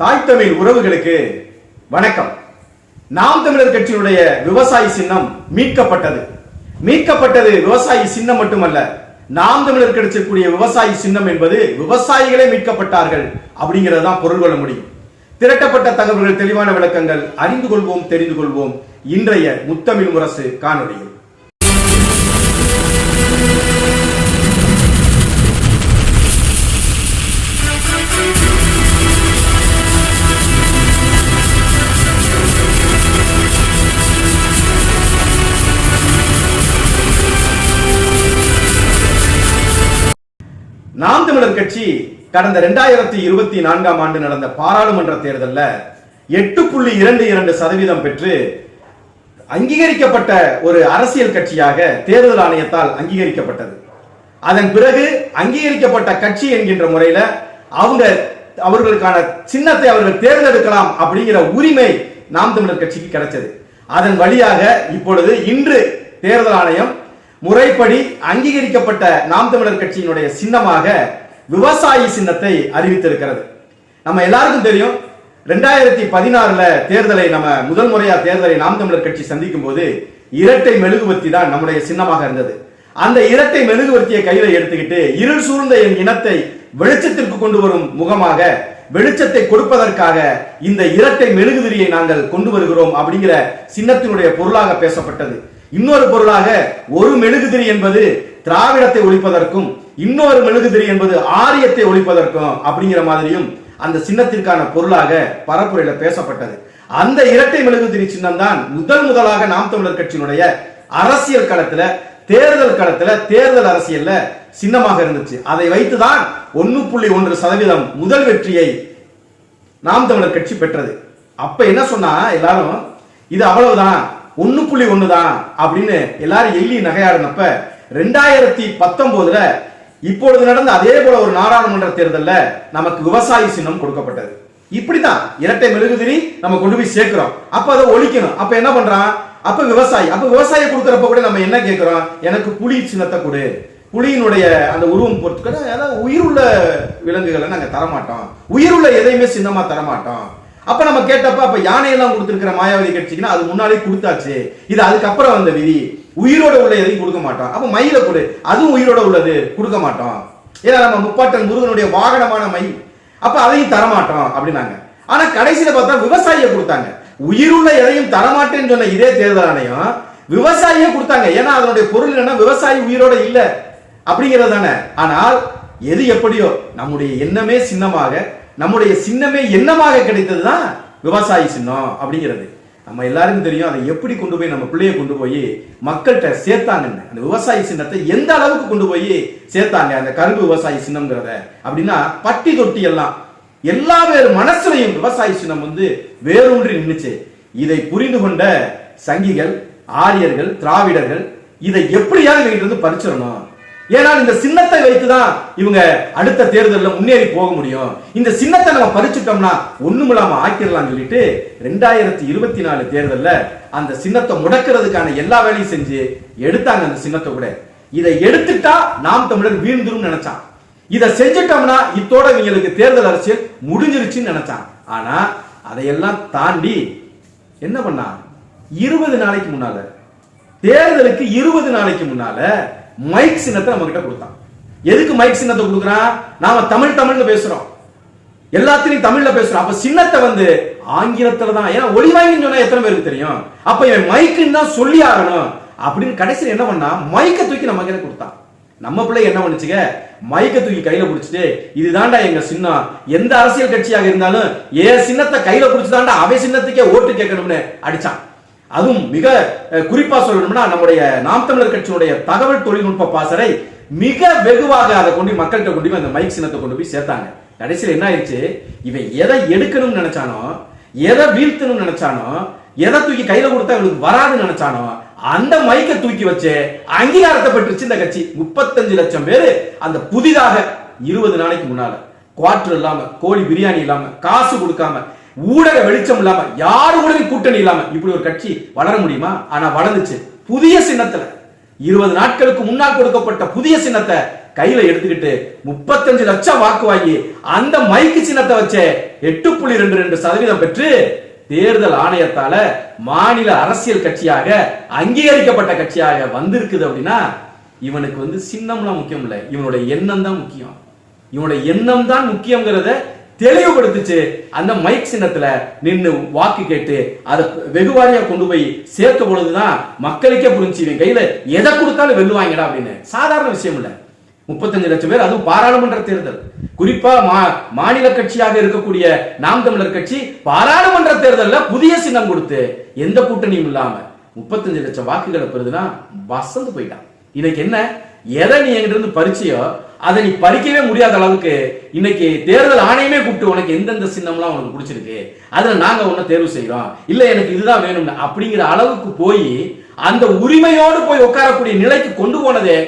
தாய் தமிழ் உறவுகளுக்கு வணக்கம். நாம் தமிழர் கட்சியினுடைய விவசாயி சின்னம் மீட்கப்பட்டது. மீட்கப்பட்டது விவசாயி சின்னம் மட்டுமல்ல நாம் தமிழர் கிடைச்சக்கூடிய விவசாயி சின்னம் என்பது விவசாயிகளே மீட்கப்பட்டார்கள் அப்படிங்கிறது தான் பொருள் கொள்ள முடியும். திரட்டப்பட்ட தகவல்கள் தெளிவான விளக்கங்கள் அறிந்து கொள்வோம் தெரிந்து கொள்வோம். இன்றைய முத்தமிழ் முரசு காணொலியில். தமிழர் கட்சி கடந்த ரெண்டாயிரத்தி இருபத்தி நான்காம் ஆண்டு நடந்த பாராளுமன்ற தேர்தலில் எட்டு புள்ளி இரண்டு இரண்டு சதவீதம் பெற்று அங்கீகரிக்கப்பட்ட ஒரு அரசியல் கட்சியாக தேர்தல் ஆணையத்தால் அங்கீகரிக்கப்பட்டது. அதன் பிறகு அங்கீகரிக்கப்பட்ட கட்சி என்கின்ற முறையில அவங்க அவர்களுக்கான சின்னத்தை அவர்கள் தேர்ந்தெடுக்கலாம் அப்படிங்கிற உரிமை நாம் தமிழர் கட்சிக்கு கிடைச்சது. அதன் வழியாக இப்பொழுது இன்று தேர்தல் ஆணையம் முறைப்படி அங்கீகரிக்கப்பட்ட நாம் தமிழர் கட்சியினுடைய சின்னமாக விவசாயி சின்னத்தை அறிவித்திருக்கிறது. நம்ம எல்லாருக்கும் தெரியும் ரெண்டாயிரத்தி பதினாறுல தேர்தலை நம்ம முதல் முறையா தேர்தலை நாம் தமிழர் கட்சி சந்திக்கும் போது இரட்டை மெழுகுவர்த்தி தான் நம்முடைய சின்னமாக இருந்தது. அந்த இரட்டை மெழுகுவர்த்தியை கையில எடுத்துக்கிட்டு இருள் சூழ்ந்த என் இனத்தை வெளிச்சத்திற்கு கொண்டு வரும் முகமாக வெளிச்சத்தை கொடுப்பதற்காக இந்த இரட்டை மெழுகுதிரியை நாங்கள் கொண்டு வருகிறோம் அப்படிங்கிற சின்னத்தினுடைய பொருளாக பேசப்பட்டது. இன்னொரு பொருளாக ஒரு மெழுகுதிரி என்பது திராவிடத்தை ஒழிப்பதற்கும் இன்னொரு மெழுகுதிரி என்பது ஆரியத்தை ஒழிப்பதற்கும் அப்படிங்கிற மாதிரியும் அந்த சின்னத்திற்கான பொருளாக பரப்புரையில பேசப்பட்டது. அந்த இரட்டை மெழுகுதிரி சின்னம் தான் முதல் முதலாக நாம் தமிழர் கட்சியினுடைய அரசியல் களத்துல தேர்தல் களத்துல தேர்தல் அரசியல்ல சின்னமாக இருந்துச்சு. அதை வைத்துதான் ஒன்னு புள்ளி ஒன்று சதவீதம் முதல் வெற்றியை நாம் தமிழர் கட்சி பெற்றது. அப்ப என்ன சொன்னா எல்லாரும் இது அவ்வளவுதான் ஒன்னு புள்ளி ஒன்னு தான் அப்படின்னு எல்லாரும் எள்ளி நகையாடினப்ப ரெண்டாயிரத்தி பத்தொன்பதுல இப்பொழுது நடந்த அதே போல ஒரு நாடாளுமன்ற தேர்தலில் நமக்கு விவசாயி சின்னம் கொடுக்கப்பட்டது. இப்படிதான் இரட்டை மெழுகுதிரி நம்ம கொண்டு போய் சேர்க்கிறோம். அப்ப அதை ஒழிக்கணும். அப்ப என்ன பண்றான்? அப்ப விவசாயி. அப்ப விவசாயி கொடுக்குறப்ப கூட நம்ம என்ன கேட்கிறோம்? எனக்கு புலி சின்னத்தை கொடு. புலியினுடைய அந்த உருவம் பொறுத்துக்கிற அதாவது உயிருள்ள விலங்குகளை நாங்க தரமாட்டோம். உயிருள்ள எதையுமே சின்னமா தரமாட்டோம். அப்ப நம்ம கேட்டப்ப அப்ப யானையெல்லாம் கொடுத்துருக்கிற மாயாவதி கட்சிக்குன்னா அது முன்னாலே கொடுத்தாச்சு. இது அதுக்கப்புறம் வந்த விதி. உயிரோட உள்ள எதையும் கொடுக்க மாட்டோம் அப்ப மயில கொடு. அதுவும் உயிரோட உள்ளது கொடுக்க மாட்டோம் ஏன்னா நம்ம முப்பாட்டன் முருகனுடைய வாகனமான மயில். அப்ப அதையும் தரமாட்டோம் அப்படின்னாங்க. ஆனா கடைசியில பார்த்தா விவசாயியை கொடுத்தாங்க. உயிருள்ள எதையும் தரமாட்டேன்னு சொன்ன இதே தேர்தல் ஆணையம் விவசாயியே கொடுத்தாங்க. ஏன்னா அதனுடைய பொருள் என்னன்னா விவசாயி உயிரோட இல்ல. அப்படிங்கிறது தானே. ஆனால் எது எப்படியோ நம்முடைய எண்ணமே சின்னமாக நம்முடைய சின்னமே எண்ணமாக கிடைத்தது தான் விவசாயி சின்னம் அப்படிங்கிறது. நம்ம எல்லாருக்கும் தெரியும் அதை எப்படி கொண்டு போய் நம்ம பிள்ளைய கொண்டு போய் மக்கள்கிட்ட சேர்த்தாங்கன்னு. அந்த விவசாய சின்னத்தை எந்த அளவுக்கு கொண்டு போய் சேர்த்தாங்க அந்த கரும்பு விவசாய சின்னம்ங்கிறத. அப்படின்னா பட்டி தொட்டி எல்லாம் எல்லா பேர் மனசுலையும் விவசாய சின்னம் வந்து வேறொன்றி நின்றுச்சு இதை புரிந்து கொண்ட சங்கிகள் ஆரியர்கள் திராவிடர்கள் இதை எப்படியாவது இவங்க பறிச்சிடணும். ஏனால் இந்த சின்னத்தை வைத்து தான் இவங்க அடுத்த தேர்தலில் முன்னேறி போக முடியும். இந்த சின்னத்தை நம்ம பறிச்சுட்டோம்னா ஒண்ணுமில்லாம ஆக்கிடலாம் சொல்லிட்டு ரெண்டாயிரத்தி இருபத்தி நாலு தேர்தல்ல அந்த சின்னத்தை முடக்கிறதுக்கான எல்லா வேலையும் செஞ்சு எடுத்தாங்க அந்த சின்னத்தை கூட. இதை எடுத்துட்டா நாம் தமிழர் வீழ்ந்துரும் நினைச்சான். இதை செஞ்சுட்டோம்னா இத்தோட இவங்களுக்கு தேர்தல் அரசியல் முடிஞ்சிருச்சுன்னு நினைச்சான். ஆனா அதையெல்லாம் தாண்டி என்ன பண்ணா இருபது நாளைக்கு முன்னால தேர்தலுக்கு இருபது நாளைக்கு முன்னால மைக் சின்னத்தை நம்ம கிட்ட கொடுத்தான். எதுக்கு மைக் சின்னத்தை கொடுக்குறான்? நாம தமிழ் தமிழ்ல பேசுறோம். எல்லாத்திலையும் தமிழ்ல பேசுறோம். அப்ப சின்னத்தை வந்து ஆங்கிலத்துல தான் ஏன்னா ஒளி வாங்கின்னு சொன்னா எத்தனை பேருக்கு தெரியும்? அப்ப இவன் மைக்குன்னு தான் சொல்லி ஆகணும். அப்படின்னு கடைசியில் என்ன பண்ணா மைக்கை தூக்கி நம்ம கிட்ட கொடுத்தான். நம்ம பிள்ளை என்ன பண்ணுச்சுங்க? மைக்கை தூக்கி கையில பிடிச்சிட்டு இதுதான்டா எங்க சின்னம். எந்த அரசியல் கட்சியாக இருந்தாலும் ஏ சின்னத்தை கையில பிடிச்சதாண்டா அவை சின்னத்துக்கே ஓட்டு கேட்கணும்னு அடிச்சான். அதுவும் மிக குறிப்பாக குறிப்பா சொல்லணும்னா நம்முடைய நாம் தமிழர் கட்சியினுடைய தகவல் தொழில்நுட்ப பாசறை மிக வெகுவாக அதை கொண்டு மக்கள்கிட்ட கொண்டு போய் அந்த மைக் சின்னத்தை கொண்டு போய் சேர்த்தாங்க. கடைசியில் என்ன ஆயிடுச்சு? இவன் எதை எடுக்கணும்னு நினைச்சானோ எதை வீழ்த்தணும்னு நினைச்சானோ எதை தூக்கி கையில கொடுத்தா இவனுக்கு வராதுன்னு நினைச்சானோ அந்த மைக்கை தூக்கி வச்சு அங்கீகாரத்தை பெற்றுச்சு இந்த கட்சி. முப்பத்தஞ்சு லட்சம் பேரு அந்த புதிதாக இருபது நாளைக்கு முன்னால. குவார்டர் இல்லாம கோழி பிரியாணி இல்லாம காசு கொடுக்காம ஊடக வெளிச்சம் இல்லாம யாரு கூட கூட்டணி இல்லாம இப்படி ஒரு கட்சி வளர முடியுமா? ஆனா வளர்ந்துச்சு. புதிய சின்னத்துல. இருபது நாட்களுக்கு முன்னால் கொடுக்கப்பட்ட புதிய சின்னத்தை கையில எடுத்துக்கிட்டு முப்பத்தஞ்சு லட்சம் வாக்கு வாங்கி அந்த மைக்கு சின்னத்தை வச்சே எட்டு புள்ளி ரெண்டு ரெண்டு சதவீதம் பெற்று தேர்தல் ஆணையத்தால மாநில அரசியல் கட்சியாக அங்கீகரிக்கப்பட்ட கட்சியாக வந்திருக்குது அப்படின்னா இவனுக்கு வந்து சின்னம்லாம் முக்கியம் இல்லை. இவனுடைய எண்ணம் தான் முக்கியம். இவனுடைய எண்ணம் தான் முக்கியங்கிறத தெளிவுபடுத்துச்சு. அந்த மைக் சின்னத்துல நின்று வாக்கு கேட்டு அதை வெகுவாரியா கொண்டு போய் சேர்த்த பொழுதுதான் மக்களுக்கே புரிஞ்சு இவன் கையில எதை கொடுத்தாலும் வெல்லுவாங்கடா அப்படின்னு. சாதாரண விஷயம் இல்ல. முப்பத்தஞ்சு லட்சம் பேர் அதுவும் பாராளுமன்ற தேர்தல். குறிப்பா மா- மாநில கட்சியாக இருக்கக்கூடிய நாம் தமிழர் கட்சி பாராளுமன்ற தேர்தலில் புதிய சின்னம் கொடுத்து எந்த கூட்டணியும் இல்லாம முப்பத்தஞ்சு லட்சம் வாக்குகளை பெறுதுன்னா வசந்து போயிட்டான். இன்னைக்கு என்ன? எதை நீ எங்கிட்ட இருந்து பறிச்சியோ அதை நீ பறிக்கவே முடியாத அளவுக்கு இன்னைக்கு தேர்தல் ஆணையமே கூப்பிட்டு உனக்கு எந்தெந்த சின்னம்லாம் உனக்கு பிடிச்சிருக்கு? அதில் நாங்கள் உன்னை தேர்வு செய்கிறோம் இல்லை எனக்கு இதுதான் வேணும்னு அப்படிங்கிற அளவுக்கு போய் அந்த உரிமையோடு போய் உட்காரக்கூடிய நிலைக்கு கொண்டு போனதே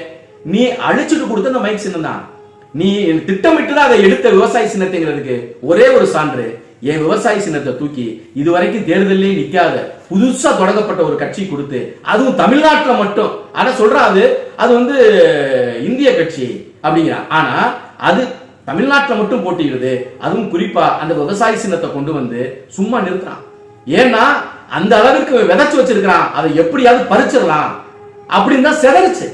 நீ அழிச்சிட்டு கொடுத்த அந்த மைக் சின்னம் தான் நீ திட்டமிட்டு தான் அதை எடுத்த விவசாய சின்னத்தைங்கிறதுக்கு ஒரே ஒரு சான்று. என் விவசாய சின்னத்தை தூக்கி இதுவரைக்கும் தேர்தலே நிற்காத புதுசா தொடங்கப்பட்ட ஒரு கட்சி கொடுத்து அதுவும் தமிழ்நாட்டில் மட்டும். ஆனால் சொல்றா அது அது வந்து இந்திய கட்சி. அப்படிங்கிறான். ஆனா அது தமிழ்நாட்டில் மட்டும் போட்டியிடுது. அதுவும் குறிப்பா அந்த விவசாய சின்னத்தை கொண்டு வந்து சும்மா நிறுத்துறான். ஏன்னா அந்த அளவிற்கு விதைச்சு வச்சிருக்கிறான். அதை எப்படியாவது பறிச்சிடலாம். அப்படின்னு தான் செதறிச்சு.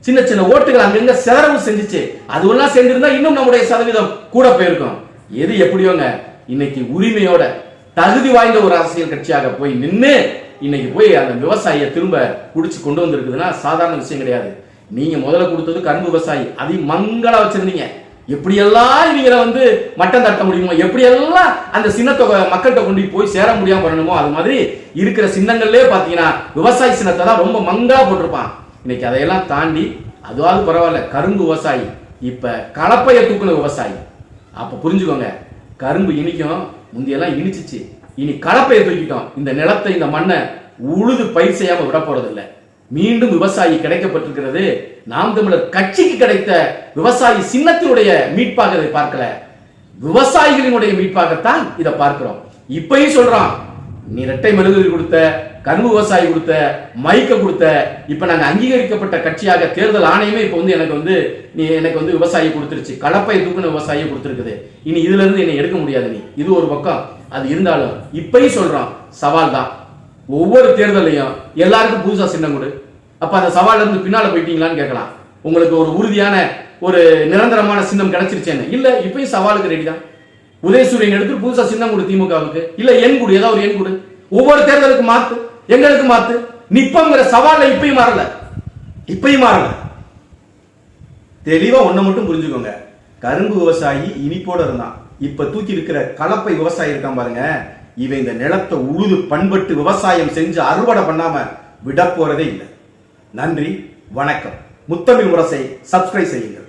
சின்ன சின்ன ஓட்டுகள் அங்கங்க செதறவும் செஞ்சுச்சு. அதுவெல்லாம் செஞ்சிருந்தா இன்னும் நம்முடைய சதவீதம் கூட போயிருக்கும். எது எப்படியோங்க? இன்னைக்கு உரிமையோட தகுதி வாய்ந்த ஒரு அரசியல் கட்சியாக போய் நின்று இன்னைக்கு போய் அந்த விவசாயியை திரும்ப குடிச்சு கொண்டு வந்திருக்குதுன்னா சாதாரண விஷயம் கிடையாது. நீங்க முதல்ல கொடுத்தது கரும்பு விவசாயி. அதையும் மங்களா வச்சிருந்தீங்க. எப்படியெல்லாம் இவங்களை வந்து மட்டம் தட்ட முடியுமோ எப்படியெல்லாம் அந்த சின்னத்தை மக்கள்கிட்ட கொண்டு போய் சேர முடியாம பண்ணணுமோ அது மாதிரி இருக்கிற சின்னங்கள்லயே பாத்தீங்கன்னா விவசாய சின்னத்தை தான் ரொம்ப மங்களா போட்டிருப்பான். இன்னைக்கு அதையெல்லாம் தாண்டி அதுவாவது பரவாயில்ல கரும்பு விவசாயி. இப்ப கலப்பைய தூக்குன விவசாயி. அப்ப புரிஞ்சுக்கோங்க கரும்பு இனிக்கும் முந்தையெல்லாம் இனிச்சிச்சு. இனி கலப்பைய தூக்கிட்டோம். இந்த நிலத்தை இந்த மண்ணை உழுது பயிர் செய்யாம விட போறதில்ல மீண்டும் விவசாயி கிடைக்கப்பட்டிருக்கிறது. நாம் தமிழர் கட்சிக்கு கிடைத்த விவசாயி சின்னத்தினுடைய மீட்பாக இதை பார்க்கல. விவசாயிகளினுடைய மீட்பாகத்தான் இதை பார்க்கிறோம். இப்பயும் சொல்றான் நீ இரட்டை மெழுகுதிரி கொடுத்த கரும்பு விவசாயி கொடுத்த மைக்க கொடுத்த இப்ப நாங்க அங்கீகரிக்கப்பட்ட கட்சியாக தேர்தல் ஆணையமே இப்ப வந்து எனக்கு வந்து நீ எனக்கு வந்து விவசாயி கொடுத்துருச்சு. கலப்பை தூக்குன விவசாயி கொடுத்துருக்குது. இனி இதுல இருந்து என்னை எடுக்க முடியாது நீ. இது ஒரு பக்கம். அது இருந்தாலும் இப்பயும் சொல்றான் சவால் தான். ஒவ்வொரு தேர்தலையும் எல்லாருக்கும் புதுசா சின்னம் கொடு. அப்ப அந்த சவால்ல இருந்து பின்னால போயிட்டீங்களான்னு கேட்கலாம். உங்களுக்கு ஒரு உறுதியான ஒரு நிரந்தரமான சின்னம் கிடைச்சிருச்சேன்னு. இல்ல இப்பயும் சவாலுக்கு ரெடி தான். உதயசூரியன் எடுத்து புதுசா சின்னம் கொடு திமுகவுக்கு. இல்ல எண் கொடு ஏதாவது ஒரு எண் கொடு. ஒவ்வொரு தேர்தலுக்கு மாத்து எங்களுக்கு மாத்து. நிப்பங்கிற சவால இப்பயும் மாறல. இப்பயும் மாறல. தெளிவா ஒண்ண மட்டும் புரிஞ்சுக்கோங்க. கரும்பு விவசாயி இனிப்போட இருந்தான். இப்ப தூக்கி இருக்கிற கலப்பை விவசாயி இருக்கான் பாருங்க. இவன் இந்த நிலத்தை உழுது பண்பட்டு விவசாயம் செஞ்சு அறுவடை பண்ணாம விட போறதே இல்லை. நன்றி வணக்கம். முத்தமிழ் முரசை சப்ஸ்கிரைப் செய்யுங்கள்.